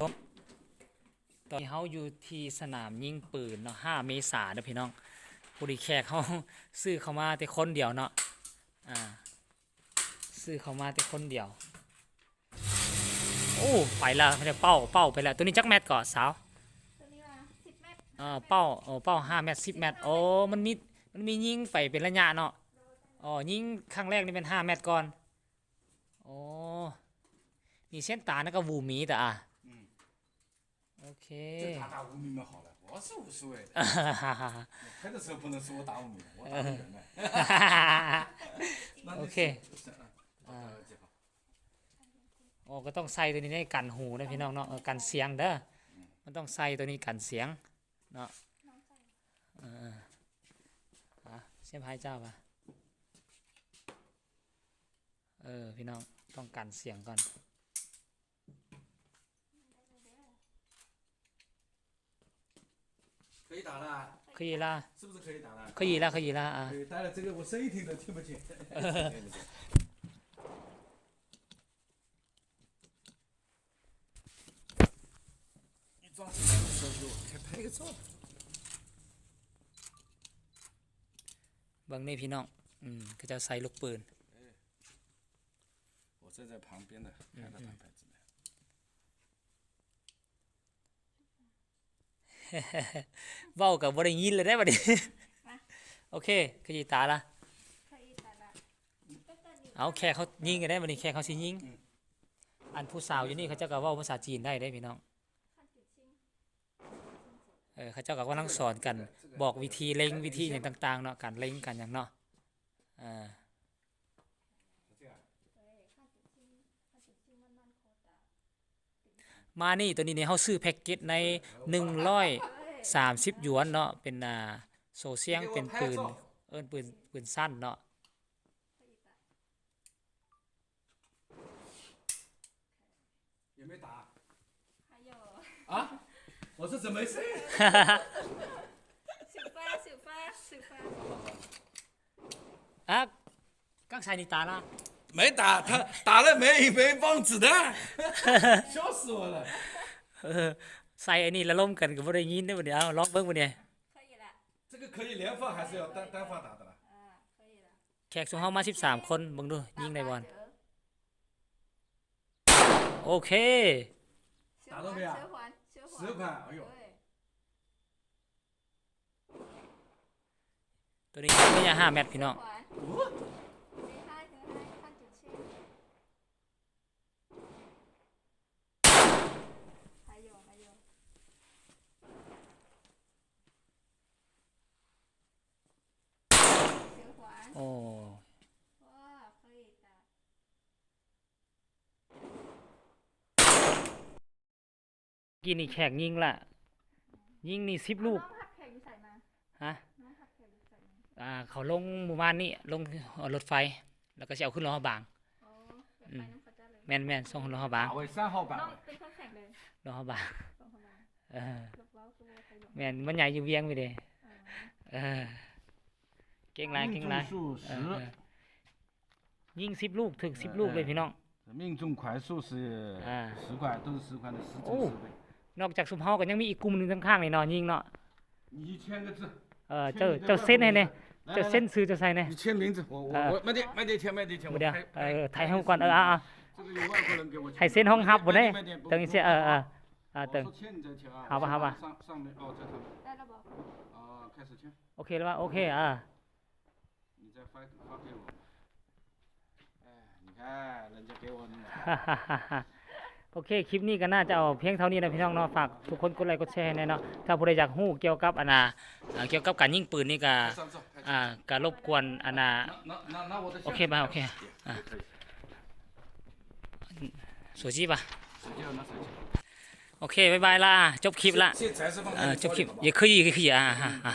ผมตอนนี้เขาอยู่ที่สนามยิงปืนเนาะห้าเมษาเด้อพี่น้องผู้ดีแขกเขาซื้อเขามาแต่คนเดียวเนาะอ่าซื้อเขามาแต่คนเดียว โอ้ไปละไม่ได้เป้าเป้าไปละตัวนี้จักแมตก่อนสาวอ่าเป้าเออเป้าห้าเมตรสิบเมตรโอ้มันมีมันมียิงไปเป็นระยะเนาะอ๋อยิงครั้งแรกนี่เป็นห้าเมตรก่อนโอ้นี่เส้นตานะก็วูมีแต่อะ โอเค 这打打五米嘛好了，我是无所谓的。哈哈哈拍的时候不能说我打五米，我打不远的。那你 โอเค 是嗯，好的，姐夫。 โอ้ก็ต้องใส่ตัวนี้ในกันหูนะพี่น้องเนาะเออกันเสียงเด้อมันต้องใส่ตัวนี้กันเสียงเนาะเออๆอ่ะเสียมพายเจ้าปะเออพี่น้องต้องกันเสียงก่อน 可以打了， ขยีละ 是不是可以打了？ ขยีละขยีละอ่ะ 对，带了这个我声音听都听不见。你装子弹的时候给我拍拍个照。 เบิ่งนี่พี่น้องอืมก็จะใส่ลูกปืน 我站在旁边的，看着他拍子弹。 เว้ากับบ่ได้ยินเลยได้บัดนี้โอเคขยีตาละเคยแต่ละก็จะอยู่เอาแค่เขายิงกันได้บัดนี้แค่เขาสิยิง อันผู้สาวอยู่นี่เขาเจ้าก็เว้าภาษาจีนได้ได้พี่น้องขั้นจุดชิงเออเขาเจ้าก็กำลังสอนกัน บอกวิธีเล็งวิธีอย่างต่าง ๆ เนาะการเล็งกันอย่างเนาะเออ这样，เคยขั้นจุดชิงขั้นจุดชิงมันนั่นโคตร มานี่ตัวนี้เนี่ยเขาซื้อแพ็กเกจใน 130หยวนเนาะเป็นอ่าโซเซียงเป็นปืนเอิ้นปืนปืนสั้นเนาะ 有没有打？还有啊？我说怎么回事？小发小发小发 อ่ะ刚才你打了 没打，他打了没没放子弹，笑死我了。 เออใส่ไอ้นี่ละล่มกันกับบ่ได้ยินได้อบ่เนี่ยเอาลองเบิ่งบ่เนี่ย 可以了这个可以连放还是要单单放打的了？啊可以了 แขกส่งเฮามา13 คนเบิ่งดูยิงได้บ่โอเค 打到没有十环十环十块，哎呦，对 ตัวนี้ระยะ5เมตรพี่น้อง 环สี่ กี้นี่แขกยิงละยิงนี่10ลูก น้องหักแขกใส่มา ฮะ น้องหักแขกใส่มา อ่าเขาลงหมู่บ้านนี่ลงรถไฟ แล้วก็สิเอาขึ้นรถบาง โอ้เดี๋ยวไปน้องเขาจะเลย แม่นแม่นส่งขึ้นรถบาง 位三号 น้องเป็นคนแข่งเลย รถบาง สองคนนั้น เออ ลูกเล้าคือว่าใครลง แม่นมันใหญ่อยู่เวียงไปเด้ เออ เออเก่งหลายเก่งหลาย 数 เออเออยิง10ลูกถึง10ลูกเลยพี่น้อง 命中块数是啊十块，都是十块的十哦乘十倍。 นอกจากสุมเฮาก็ยังมีอีกกลุ่มหนึงข้างๆนี่เนาะยิงเนาะ 你签个字， เออเจ้าเจ้าเส้นให้แน่ 来 เจ้า 来 เส้น 来， ซื้อเจ้าใส่แน่ 你签名字，我我啊我慢点慢点签慢点签，我 บ่เดี๋ยว 拍 เอ 拍 อถ่ายให้ก่อนเอออ่ะ 这个有外国人给我签。 ให้เส้นห้องฮับบ่ได้ 慢点不 等一下เออเอออ่า 我 ตึง 说签你再签啊。好吧好吧上上面哦，在上面 ได้แล้วบอก 哦，开始签， โอเคแล้วว่าโอเคอ่า 你再发发给我。哎，你看人家给我那么 ฮ่าฮ่าฮ่าฮ่า โอเค คลิปนี้ก็น่าจะเอาเพียงเท่านี้นะพี่น้องเนาะ ฝากทุกคนกดไลค์กดแชร์แน่นอนถ้าผู้ใดอยากหู้เกี่ยวกับอนาเอ่เกี่ยวกับการยิงปืนนี่ก็อ่าก็รบกวนอนาโอเคป่ะโอเคอะสวยจีป่ะโอเคบายบายล่ะ จบคลิปละจบคลิปอย่าคืออย่าคืออย่ะ